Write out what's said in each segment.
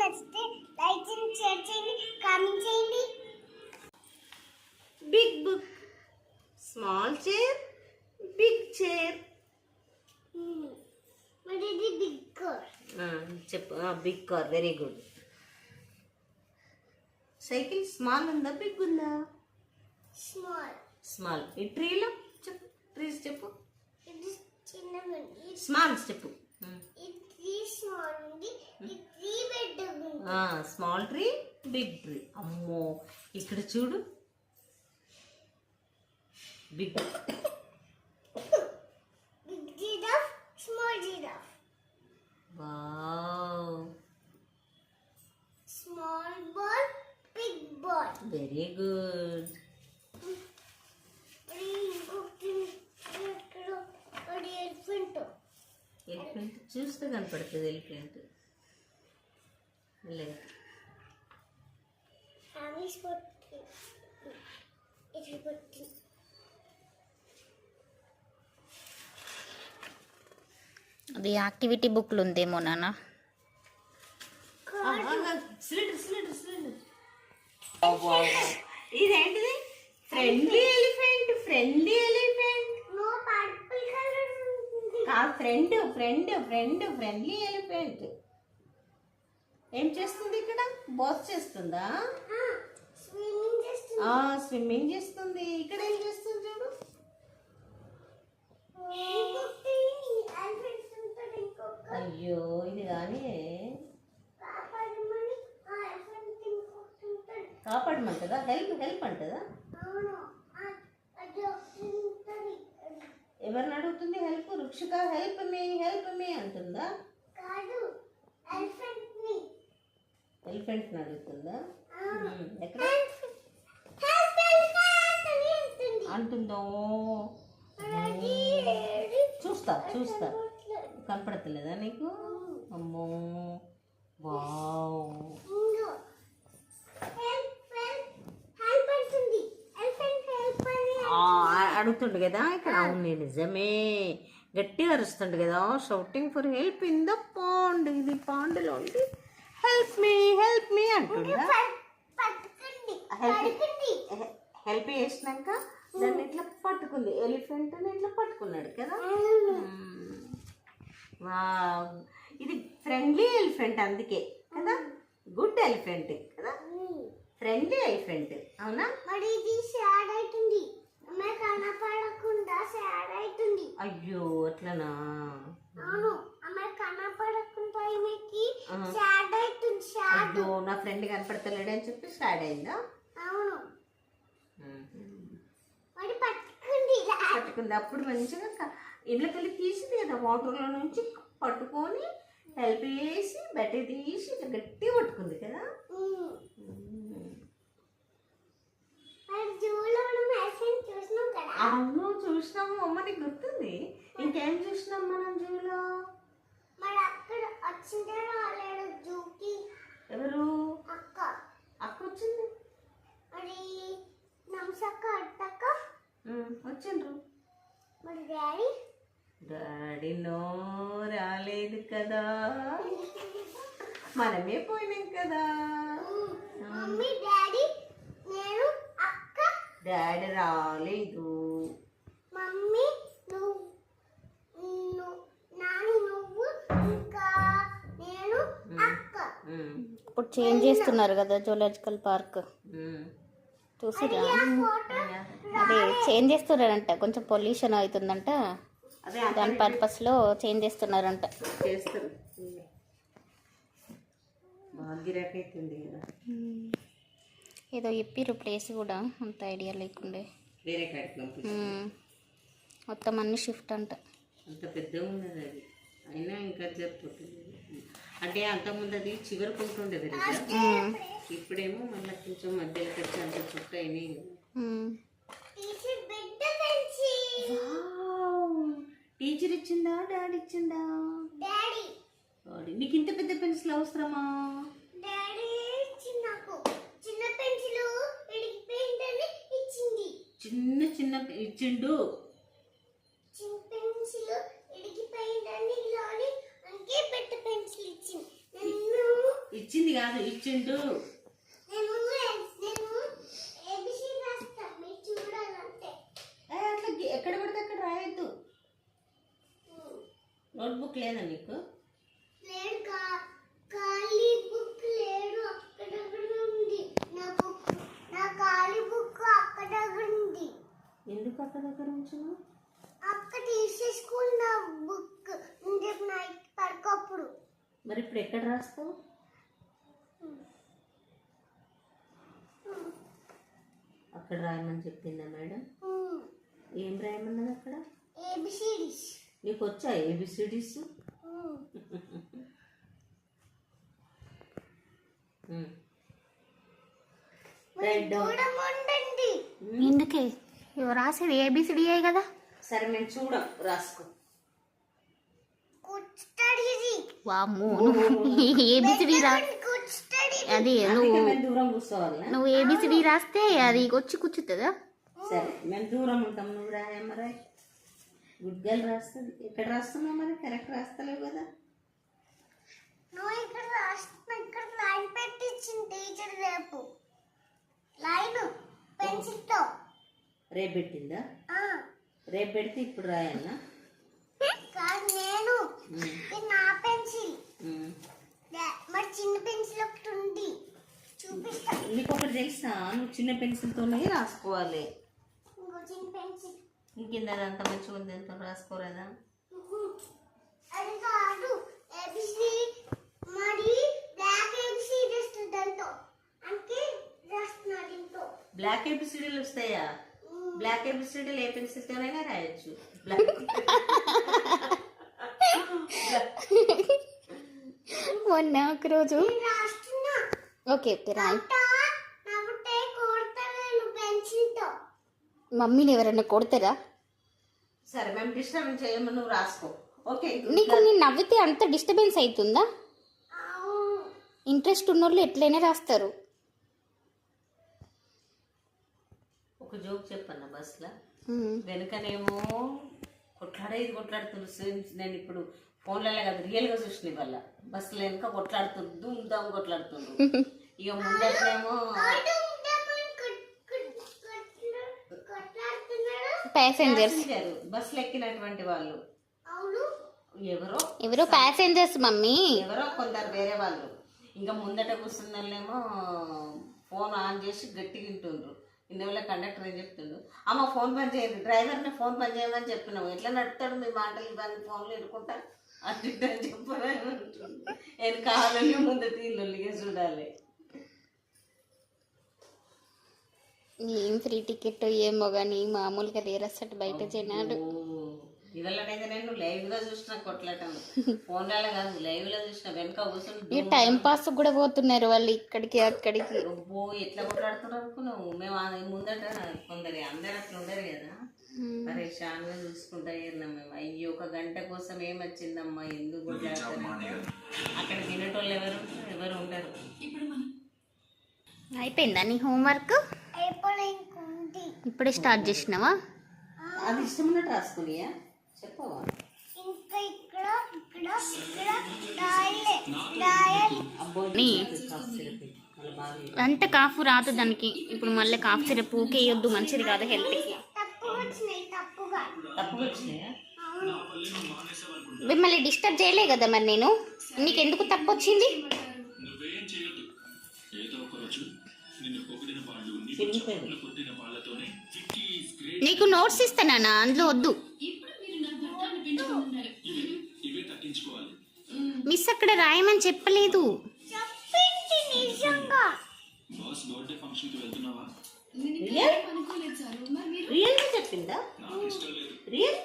నచ్చితే లైక్ చేయండి షేర్ చేయండి కామెంట్ చేయండి. Big book small chair big chair big car చెప్పు. Big car very good cycle small ఉందా బిగ్ ఉందా? స్మాల్ స్మాల్ ఈ ట్రీలో చెప్పు. ట్రీస్ చెప్పు. స్మాల్ చెప్పు. స్మాల్ ఉంది స్మాల్ ట్రీ బిగ్ ట్రీ అమ్మో ఇక్కడ చూడు big big giraffe small giraffe wow small ball big ball very good elephant చూస్తే కనపడుతుంది ఎలిఫెంట్ లేదు. అది యాక్టివిటీ బుక్లు ఉందేమో నాన్న సిలిండర్ సిలిండర్ సిలిండర్. ఇదేంటిది? Friendly elephant friendly elephant. No purple colour ఉంది. కాదు friend friend friend friendly elephant. ఏం చేస్తుంది ఇక్కడ? బాస్ చేస్తుందా? స్విమ్మింగ్ చేస్తుంది. ఆ స్విమ్మింగ్ చేస్తుంది. ఇక్కడ ఏం చేస్తుంది చూడు? అయ్యో ఇది కానీ కాపాడమంటదా? హెల్ప్ హెల్ప్ అంటదా? ఎవరిని అడుగుతుంది? Help Rukshika help me help me అంటుందా కాదు ఎలిఫెంట్ని ఎలిఫెంట్ని అడుగుతుందా? ఎక్కడ? ఎలిఫెంట్ అంటుందో? చూస్తా చూస్తా. కనపడతలేదా నీకు? అమ్మో. వావ్. ఎలిఫెంట్ అడుగుతుండు కదా ఇక్కడ. అవును నిజమే. గట్టిగా అరుస్తుండు కదా. Shouting for help in the pond ఇది పాండ్లో ఉంది. హెల్ప్ మీ హెల్ప్ మీ అంటుందా? హెల్ప్ చేసినాక దాన్ని ఇట్లా పట్టుకుంది. ఎలిఫెంట్ ఇట్లా పట్టుకున్నాడు కదా? వావ్ ఇది ఫ్రెండ్లీ ఎలిఫెంట్ అందుకే కదా? గుడ్ ఎలిఫెంట్ కదా? ఫ్రెండ్లీ ఎలిఫెంట్ అవునా? మరి ఇది సాడ్ అవుతుంది. అమ్మాయి కనపడకుండా సాడ్ అవుతుంది. అయ్యో అట్లనా? అవును. కనపడకుండా ఈమెకి. సాడ్ సాడ్ అయ్యో నా ఫ్రెండ్ కనపడతలేడు అని చెప్పి స్టార్ట్ అయిందా? అవును. పట్టుకుంది అప్పుడు మంచిగా క- ఇళ్ళకెళ్ళి తీసింది కదా వాటర్లో నుంచి పట్టుకొని హెల్ప్ చేసి బయట తీసి గట్టిగా పట్టుకుంది కదా? అవును చూసినాము. అమ్మ నీకు గుర్తుంది? ఇంకేం చూసినాం మనం జూలో? మరి అక్కడ రాలేడు జూకి ఎవరు? అక్క. అక్క వచ్చింది. మరి నమ్సక్క అట్టక్క వచ్చిండ్రు. మరి డాడీ? డాడీ నో రాలేదు కదా. మనమే పోయినాం కదా. మమ్మీ డాడీ నేను అక్క. డాడీ రాలేదు మమ్మీ నువ్వు ను- నాని నువ్వు ఇంకా నేను అక్క ఉమ్, ఇప్పుడు చేంజ్ చేస్తున్నారు కదా జూలాజికల్ పార్క్. చూసిరా? అదే చేంజ్ చేస్తున్నారంట. కొంచెం పొల్యూషన్ అవుతుందంట. దాని పర్పస్లో చేంజ్ చేస్తున్నారంట. చేస్తారు. ఏదో చెప్పిర్రు ప్లేస్ కూడా. అంత ఐడియా లేకుండే. మొత్తం అన్ని షిఫ్ట్ అంట. అంత పెద్దగా ఉన్నది అది. అయినా ఇంకా జరుపుతుంది అంటే అంతకుముందు అది చివరికి ఉంటుండేది కదా? ఉమ్. ఇప్పుడేమో మళ్ళీ కొంచెం మధ్యలోకి వచ్చి అంత చుట్ట అయినాయి టీచర్ ఇచ్చిందా? డాడీ ఇచ్చిందా? డాడీ. డాడీ నీకు ఇంత పెద్ద పెన్సిల్ అవసరమా? డాడీ ఇచ్చింది నాకు. చిన్న పెన్సిల్ ఇడిగిపోయిందని ఇచ్చింది. చిన్న చిన్న ఇచ్చిండు. చిన్న పెన్సిల్ ఇడిగిపోయిందని ఇచ్చింది. కాదు ఇచ్చిండు. అట్లా ఎక్కడ పడితే అక్కడ రాయొద్దు. నోట్బుక్ లేదా నీకు? ఎందుకు అక్కడ దగ్గర ఉంచును? అక్కడ తీసేసుకున్న బుక్. నైట్ పడుకోప్పుడు. మరి ఇప్పుడు ఎక్కడ రాస్తావు? అక్కడ రాయమని చెప్పిందా మేడం? ఏం రాయమన్నది అక్కడ? ఏబిసిడీస్. నీకు వచ్చా ఏబిసిడీస్? ఎందుకే? ఇవి రాసేది ఏబిసిడియే కదా? సరే మేము చూడం రాసుకో. వామ్మో ఏబిసిడి రా. అది నువ్వు దూరం కూర్చోవాలా నువ్వు ఏబిసిడి రాస్తే అది వచ్చి కూర్చుతుందా? సరే మేము దూరం ఉంటాం నువ్వు రాయమ్మ రాయ్ గుడ్ గర్ల్ రాస్తుంది. ఎక్కడ రాస్తున్నావు మరి? కరెక్ట్ రాస్తలేవు కదా? నువ్వు ఇక్కడ రాస్తున్నా ఇక్కడ లైన్ పెట్టించింది టీచర్ రేపు. లైన్ పెన్సిల్తో రేపు పెట్టిందా? ఆ, రేపు పెడితే ఇప్పుడు రాయన్నా? నేను ఉమ్, ఇది నా పెన్సిల్ ఉమ్. దా- మరి చిన్న పెన్సిల్ ఒకటి ఉంది. చూపిస్తా. నీకు ఒకటి తెలుసా? నువ్వు చిన్న పెన్సిల్తోనే రాసుకోవాలి. ఇంకో చిన్న పెన్సిల్. ఇంకింద అదంతా మంచిగా ఉంది ఎంత రాసుకోలేదా అది కాదు ఏబిసి మరి బ్లాక్ ఏబిసి రాస్తుంది దాంతో. దీంతో. బ్లాక్ ఎపిసిడీలు వస్తాయా? బ్లాక్ ఎపిసిడీలు ఏ పెన్సిల్తోనైనా రాయొచ్చు. బ్లాక్ మొన్న ఒక రోజు. నేను రాస్తున్నా. ఓకే ఓకే రాయి. మమ్మీని ఎవరైనా కొడతారా? సరే మేము డిస్టర్బ్ చేయము నువ్వు రాసుకో. ఓకే నీకు నేను నవ్వితే అంత డిస్టర్బెన్స్ అవుతుందా ఇంట్రెస్ట్ ఉన్నోళ్ళు ఎట్లయినా రాస్తారు. ఒక జోక్ చెప్పన్న బస్లో ఉమ్. వెనుకనేమో కొట్లాడేది కొట్లాడుతున్నారు సేమ్ నేను ఇప్పుడు ఫోన్లలో కాదు రియల్గా చూసిన వల్ల బస్సులో వెనుక కొట్లాడుతున్నారు దుమ్ దామ్ కొట్లాడుతున్నారు ఇక ముందటేమో కొట్లాడుతున్నాడు ప్యాసెంజర్స్ ప్యాసింజర్ బస్సులో ఎక్కినటువంటి వాళ్ళు. అవును. ఎవరో? ఎవరో ప్యాసెంజర్స్ మమ్మీ. ఎవరో? కొందరు వేరే వాళ్ళు. ఇంకా ముందట కూర్చున్న వాళ్ళేమో ఫోన్ ఆన్ చేసి గట్టిగా వింటుండ్రు. ఇందువల్ల కండక్టర్ ఏం చెప్తుండు? అమ్మ ఫోన్ పని చేయండి. డ్రైవర్ని ఫోన్ పని చేయమని చెప్పినాము. ఎట్లా నడుపుతాడు మీ మాటలు? ఇవన్నీ ఫోన్లు ఎడుకుంటా? నేను కావాలని ముందు తీళ్ళొల్లిగా చూడాలి. ఏం ఫ్రీ టికెట్ ఏమో కానీ మామూలుగా లేరసట బయట జనాలు. ఇవాళనైతే నేను లైవ్గా చూసిన కొట్లాటం. ఫోన్లలో కాదు లైవ్లో చూసిన వెనక ఇక కూర్చొని టైం పాస్ కూడా పోతున్నారు వాళ్ళు ఇక్కడికి అక్కడికి. ఎట్లా కొట్లాడుతున్నారు అనుకున్నావు? మేము ముందట కొందరు అందరు అట్లా ఉండరు కదా. పరేషాన్గా చూసుకుంటా మేము? అయ్యో ఒక గంట కోసం ఏం వచ్చిందమ్మా? ఎందుకు అక్కడ వినేటోళ్ళు ఎవరు? ఎవరు ఉండరు అయిపోయిందా నీ హోంవర్క్? ఇప్పుడే స్టార్ట్ చేసినావా? అది ఇష్టం ఉన్నట్టు రాసుకునియా? చెప్పవా? అంత కాఫ్ రాదు దానికి. ఇప్పుడు మళ్ళీ కాఫ్ సిరప్ ఊకే వేయొద్దు మంచిది కాదు హెల్త్కి. తప్పుగా. వచ్చినాయా? మిమ్మల్ని డిస్టర్బ్ చేయలే కదా మరి నేను? నీకు ఎందుకు తప్పు వచ్చింది నీకు నోట్స్ ఇస్తానా అందులో వద్దు. మిస్ అక్కడ రాయమని చెప్పలేదు. బాస్ బర్త్డే ఫంక్షన్కి వెళ్తున్నావా రియల్ రియల్గా చెప్పిందా రియల్?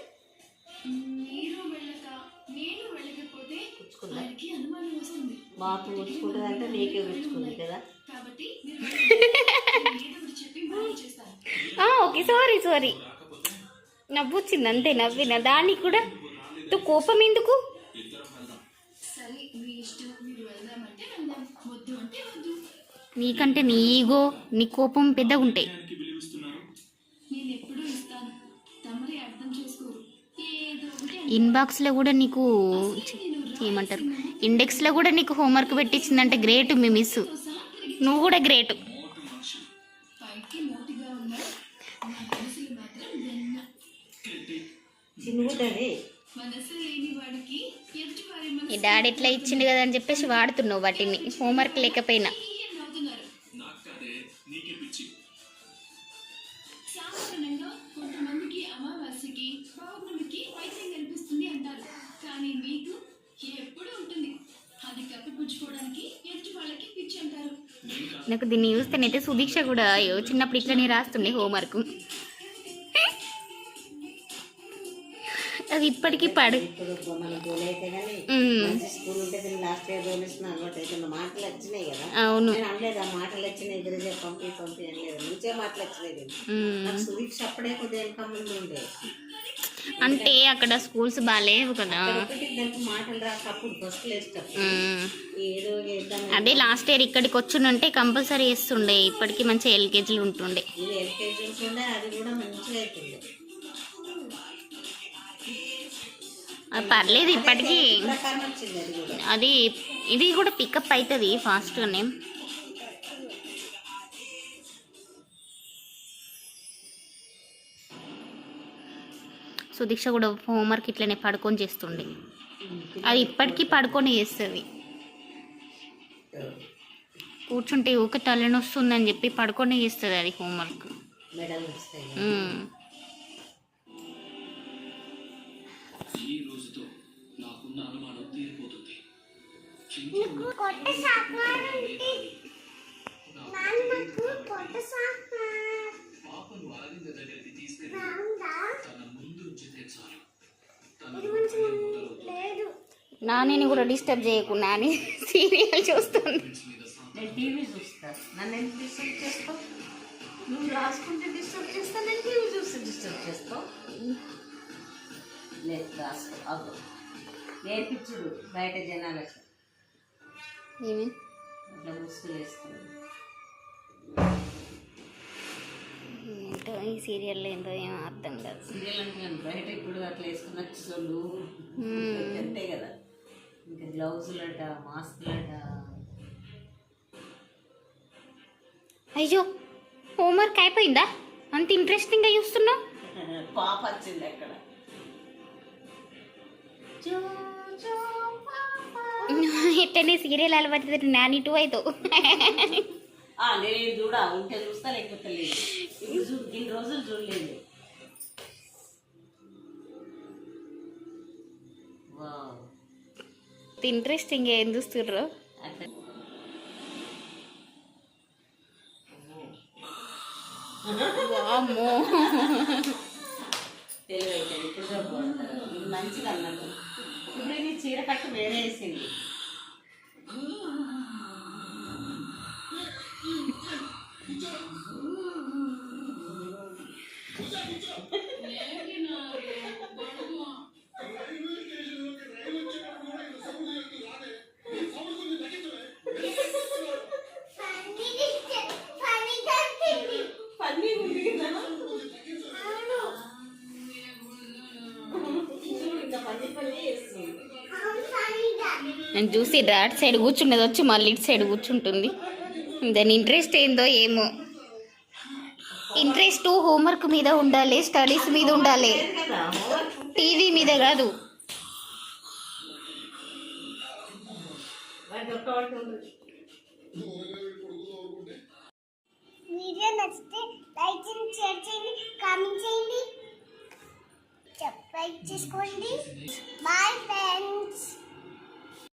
మాకు పుచ్చుకుంటుందంటే నీకే పుచ్చుకుంది కదా. ఆ, ఓకే సారీ సారీ. నవ్వు వచ్చింది అంతే నవ్విన దానికి కూడా. తో కోపం ఎందుకు? నీకంటే నీ ఈగో నీ కోపం పెద్దగా ఉంటాయి ఇన్బాక్స్లో కూడా నీకు ఏమంటారు? ఇండెక్స్లో కూడా నీకు హోంవర్క్ పెట్టించిందంటే గ్రేట్ మీ మిస్ నువ్వు కూడా గ్రేట్ ఈ డాడీ ఇట్లా ఇచ్చిండు కదా అని చెప్పేసి వాడుతున్నావు వాటిని. హోంవర్క్ లేకపోయినా. నాకు దీన్ని చూస్తేనైతే సుదీక్ష కూడా అయ్యో చిన్నప్పుడు ఇట్లనే రాస్తుండే హోంవర్క్ అది ఇప్పటికీ పడు. అవును. మాటలు అంటే అక్కడ స్కూల్స్ బాగాలేవు కదా. అదే లాస్ట్ ఇయర్ ఇక్కడికి వచ్చుంటే కంపల్సరీ వేస్తుండే ఇప్పటికీ మంచి ఎల్కేజీలు ఉంటుండే. పర్లేదు ఇప్పటికీ. అది ఇది కూడా పికప్ అవుతుంది ఫాస్ట్గానే సుదీక్ష కూడా హోంవర్క్ ఇట్లనే పడుకొని చేస్తుండే. అది ఇప్పటికీ పడుకొని చేస్తుంది. కూర్చుంటే ఊక తలనొస్తుందని చెప్పి పడుకొని చేస్తుంది అది హోంవర్క్. మెడల్ వస్తాయి. ఉమ్. ఈ రోజుతో నాకున్న అనుమానం తీరిపోతుంది. నీకు కొత్త సాకారం ఉంటే నాన్నకు కొత్త సాకారం పాపను అరవింద దగ్గరికి తీసుకెళ్ళి నానిని కూడా డిస్టర్బ్ చేయకు నాని సీరియల్ చూస్తుంది. నేను టీవీ చూస్తా. నన్ను ఎందుకు డిస్టర్బ్ చేస్తావు? నువ్వు రాసుకుంటే డిస్టర్బ్ చేస్తా నేను టీవీ చూస్తే డిస్టర్బ్ చేస్తావు? లేదు రాసుకో అవ్వు. నేర్పించుడు బయట జనాలకు. ఏమి? ఇట్లా ముసుగులు వేస్తాను ఈ సీరియల్లో ఏంటో ఏం అర్థం కాదు. సీరియల్ అంటే బయట ఇప్పుడు అట్లా వేసుకుని వచ్చేసోళ్ళు. అంతే కదా. ఇంకా గ్లౌజులట మాస్కులట. అయ్యో హోంవర్క్ అయిపోయిందా? అంత ఇంట్రెస్టింగ్గా చూస్తున్నావు. పాప వచ్చింది అక్కడ. ఇట్టనే సీరియల్ అలవాటు నాని టూ అవుతావు నేను చూడా ఉంటే చూస్తా లేకపోతే లేదు. ఇప్పుడు చూ ఇన్ని రోజులు చూడలేదు. వావ్. ఇంట్రెస్టింగ్ ఏం చూస్తుర్రు వామ్మో. తెలివి అయితే ఇప్పుడు మంచిగా అన్నట్టు. ఇప్పుడు నీ చీర కట్టు వేరే వేసింది ఫన్నీ డిస్టర్బ్ ఫన్నీ దొరికింది పన్నీ ఉంది కదా చూడు ఇంకా పని పని వేస్తుంది అవును ఫన్నీగా నేను చూసి అటు సైడ్ కూర్చుండేది వచ్చి మళ్ళీ ఇటు సైడ్ కూర్చుంటుంది. దాని ఇంట్రెస్ట్ ఏందో ఏమో. ఇంట్రెస్ట్ హోంవర్క్ మీద ఉండాలి స్టడీస్ మీద ఉండాలి. టీవీ మీద కాదు. వీడియో నచ్చితే లైక్ చేయండి షేర్ చేయండి కామెంట్ చేయండి. సబ్స్క్రైబ్ చేసుకోండి. Bye friends.